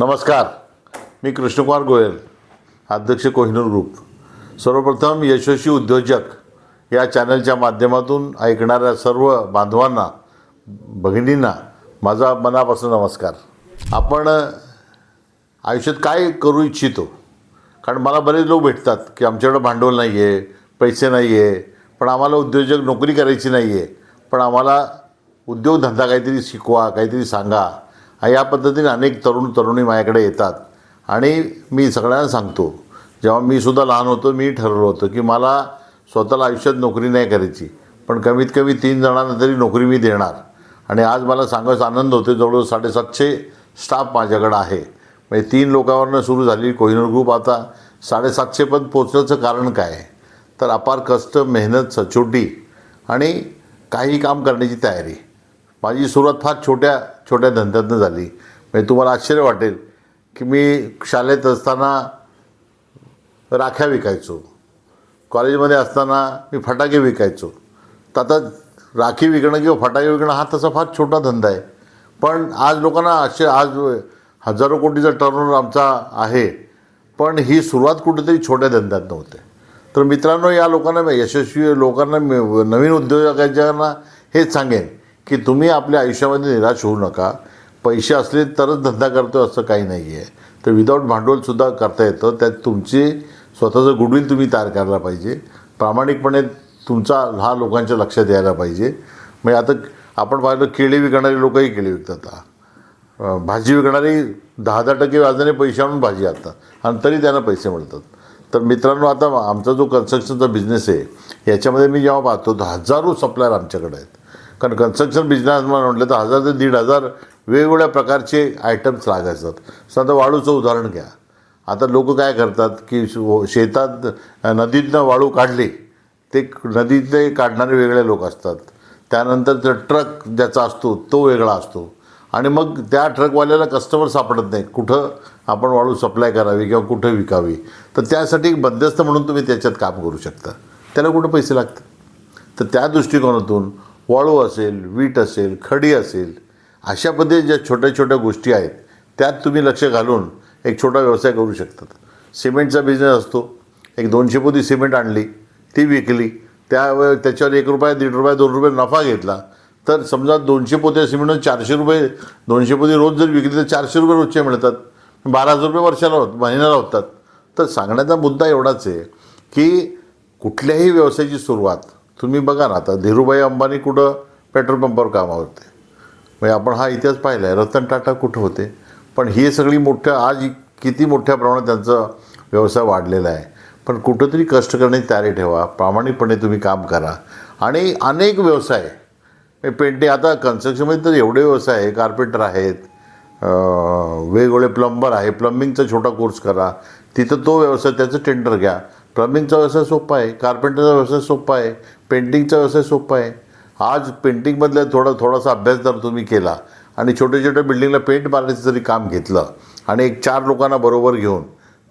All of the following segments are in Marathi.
नमस्कार. मी कृष्णकुमार गोयल अध्यक्ष कोहिनूर ग्रुप. सर्वप्रथम यशस्वी उद्योजक या चॅनलच्या माध्यमातून ऐकणाऱ्या सर्व बांधवांना भगिनींना माझा मनापासून नमस्कार. आपण आयुष्यात काय करू इच्छितो? कारण मला बरेच लोक भेटतात की आमच्याकडं भांडवल नाही आहे पैसे नाही आहे पण आम्हाला उद्योजक नोकरी करायची नाही आहे पण आम्हाला उद्योगधंदा काहीतरी शिकवा काहीतरी सांगा. या पद्धतीने अनेक तरुण तरुणी माझ्याकडे येतात. आणि मी सगळ्यांना सांगतो जेव्हा मी सुद्धा लहान होतो मी ठरवलं होतं की मला स्वतःला आयुष्यात नोकरी नाही करायची पण कमीत कमी तीन जणांना तरी नोकरी मी देणार. आणि आज मला सांगायचा आनंद होतो जवळजवळ साडेसातशे स्टाफ माझ्याकडं आहे. म्हणजे तीन लोकांवरनं सुरू झाली कोहिनूर ग्रुप आता पण पोचण्याचं कारण काय? आहे तर अपार कष्ट मेहनत सचोटी आणि काही काम करण्याची तयारी. माझी सुरुवात फार छोट्या छोट्या धंद्यातनं झाली. म्हणजे तुम्हाला आश्चर्य वाटेल की मी शाळेत असताना राख्या विकायचो. कॉलेजमध्ये असताना मी फटाके विकायचो. तर आता राखी विकणं किंवा फटाके विकणं हा तसा फार छोटा धंदा आहे. पण आज लोकांना असे आज हजारो कोटीचा टर्नओव्हर आमचा आहे. पण ही सुरुवात कुठेतरी छोट्या धंद्यात नव्हते तर मित्रांनो या लोकांना यशस्वी लोकांना नवीन उद्योजकांच्या हेच सांगेन की तुम्ही आपल्या आयुष्यामध्ये निराश होऊ नका. पैसे असले तरच धंदा करतो असं काही नाही आहे तर विदाऊट भांडवलसुद्धा करता येतं. त्यात तुमची स्वतःचं गुडविल तुम्ही तयार करायला पाहिजे. प्रामाणिकपणे तुमचा हा लोकांच्या लक्षात यायला पाहिजे. म्हणजे आता आपण पाहिलं केळी विकणारे लोकही केळी विकतात भाजी विकणारी दहा दहा टक्के व्याजाने पैसे आणून भाजी आणतात. आणि तरी त्यांना पैसे मिळतात. तर मित्रांनो आता आमचा जो कन्स्ट्रक्शनचा बिझनेस आहे याच्यामध्ये मी जेव्हा पाहतो तर हजारो सप्लायर आमच्याकडे आहेत. कारण कन्स्ट्रक्शन बिझनेस म्हटलं तर हजार ते दीड हजार वेगवेगळ्या प्रकारचे आयटम्स लागायचं. साधं वाळूचं उदाहरण घ्या. आता लोक काय करतात की हो, शेतात नदीतनं वाळू काढली ते नदीतले काढणारे वेगळे लोक असतात. त्यानंतर ट्रक ज्याचा असतो तो वेगळा असतो. आणि मग त्या ट्रकवाल्याला कस्टमर सापडत नाही. कुठं आपण वाळू सप्लाय करावी किंवा कुठं विकावी? तर त्यासाठी बंदस्त मध्यस्थ म्हणून तुम्ही त्याच्यात काम करू शकता. त्याला कुठं पैसे लागतात? तर त्या दृष्टिकोनातून वाळू असेल वीट असेल खडी असेल अशा पद्धती ज्या छोट्या छोट्या गोष्टी आहेत त्यात तुम्ही लक्ष घालून एक छोटा व्यवसाय करू शकतात. सिमेंटचा बिझनेस असतो. एक दोनशे पोती सिमेंट आणली ती विकली त्या त्याच्यावर एक रुपया दीड रुपया दोन रुपये नफा घेतला तर समजा दोनशे पोत्या सिमेंट चारशे रुपये दोनशे पोती रोज जर विकली तर चारशे रुपये रोजचे मिळतात. बारा हजार रुपये वर्षाला होत महिन्याला होतात. तर सांगण्याचा मुद्दा एवढाच आहे की कुठल्याही व्यवसायाची सुरुवात तुम्ही बघा ना आता धीरूभाई अंबानी कुठं पेट्रोल पंपावर कामावर होते? म्हणजे आपण हा इतिहास पाहिला आहे रतन टाटा कुठं होते? पण ही सगळी मोठ्या आज किती मोठ्या प्रमाणात त्यांचा व्यवसाय वाढलेला आहे. पण कुठंतरी कष्ट करण्याची तयारी ठेवा प्रामाणिकपणे तुम्ही काम करा. आणि अनेक व्यवसाय पेंटिंग आता कन्स्ट्रक्शनमध्ये तर एवढे व्यवसाय आहे कार्पेंटर आहेत वेगवेगळे प्लंबर आहे प्लंबिंगचा छोटा कोर्स करा तिथं तो व्यवसाय त्याचं टेंडर घ्या. प्लम्बिंगचा व्यवसाय सोपा आहे कार्पेंटरचा व्यवसाय सोपा आहे पेंटिंगचा व्यवसाय सोपा आहे. आज पेंटिंगमधल्या थोडा थोडासा अभ्यास जर तुम्ही केला आणि छोट्या छोट्या बिल्डिंगला पेंट मारण्याचं जरी काम घेतलं आणि एक चार लोकांना बरोबर घेऊन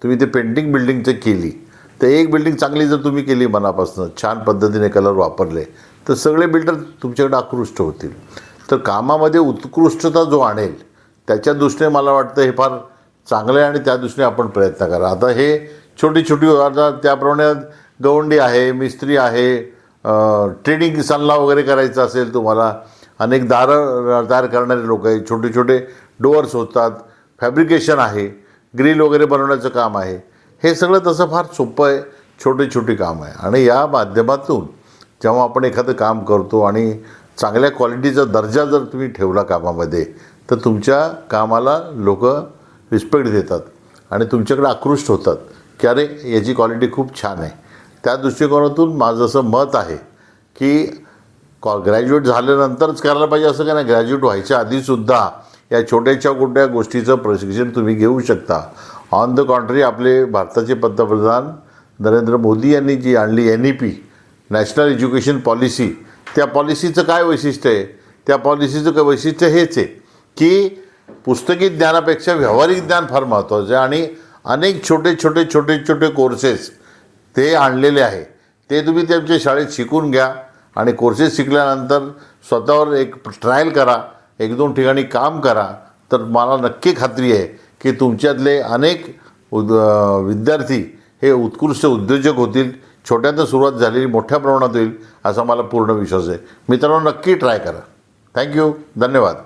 तुम्ही ते पेंटिंग बिल्डिंगचं केली तर एक बिल्डिंग चांगली जर तुम्ही केली मनापासून छान पद्धतीने कलर वापरले तर सगळे बिल्डर तुमच्याकडे आकृष्ट होतील. तर कामामध्ये उत्कृष्टता जो आणेल त्याच्या दृष्टीने मला वाटतं हे फार चांगलं आहे आणि त्या दृष्टीने आपण प्रयत्न करा. आता हे छोटी छोटी उदाहरणार्थ त्याप्रमाणे गवंडी आहे मिस्त्री आहे ट्रेडिंग सल्ला वगैरे करायचा असेल तुम्हाला अनेक दारं तयार करणारे लोक आहेत. छोटे छोटे डोअर्स होतात फॅब्रिकेशन आहे ग्रिल वगैरे बनवण्याचं काम आहे. हे सगळं तसं फार सोपं आहे छोटे छोटे काम आहे. आणि या माध्यमातून जेव्हा आपण एखादं काम करतो आणि चांगल्या क्वालिटीचा दर्जा जर तुम्ही ठेवला कामामध्ये तर तुमच्या कामाला लोक रिस्पेक्ट देतात आणि तुमच्याकडे आकृष्ट होतात. की अरे याची क्वालिटी खूप छान आहे. त्या दृष्टिकोनातून माझं असं मत आहे की कॉ ग्रॅज्युएट झाल्यानंतरच करायला पाहिजे असं काय नाही? ग्रॅज्युएट व्हायच्या आधीसुद्धा या छोट्याच्या कुठल्या गोष्टीचं प्रशिक्षण तुम्ही घेऊ शकता. ऑन द कॉन्ट्री आपले भारताचे पंतप्रधान नरेंद्र मोदी यांनी जी आणली N E P national education policy त्या पॉलिसीचं काय वैशिष्ट्य आहे? त्या पॉलिसीचं काय वैशिष्ट्य हेच आहे की पुस्तकी ज्ञानापेक्षा व्यावहारिक ज्ञान फार महत्त्वाचं आहे आणि अनेक छोटे छोटे छोटे छोटे कोर्सेस ते आणलेले आहे. ते तुम्ही त्यांच्या शाळेत शिकून घ्या आणि कोर्सेस शिकल्यानंतर स्वतःवर एक ट्रायल करा एक दोन ठिकाणी काम करा. तर मला नक्की खात्री आहे की तुमच्यातले अनेक उद विद्यार्थी हे उत्कृष्ट उद्योजक होतील छोट्यातनं सुरुवात झालेली मोठ्या प्रमाणात होईल असा मला पूर्ण विश्वास आहे. मित्रांनो नक्की ट्राय करा. थँक्यू धन्यवाद.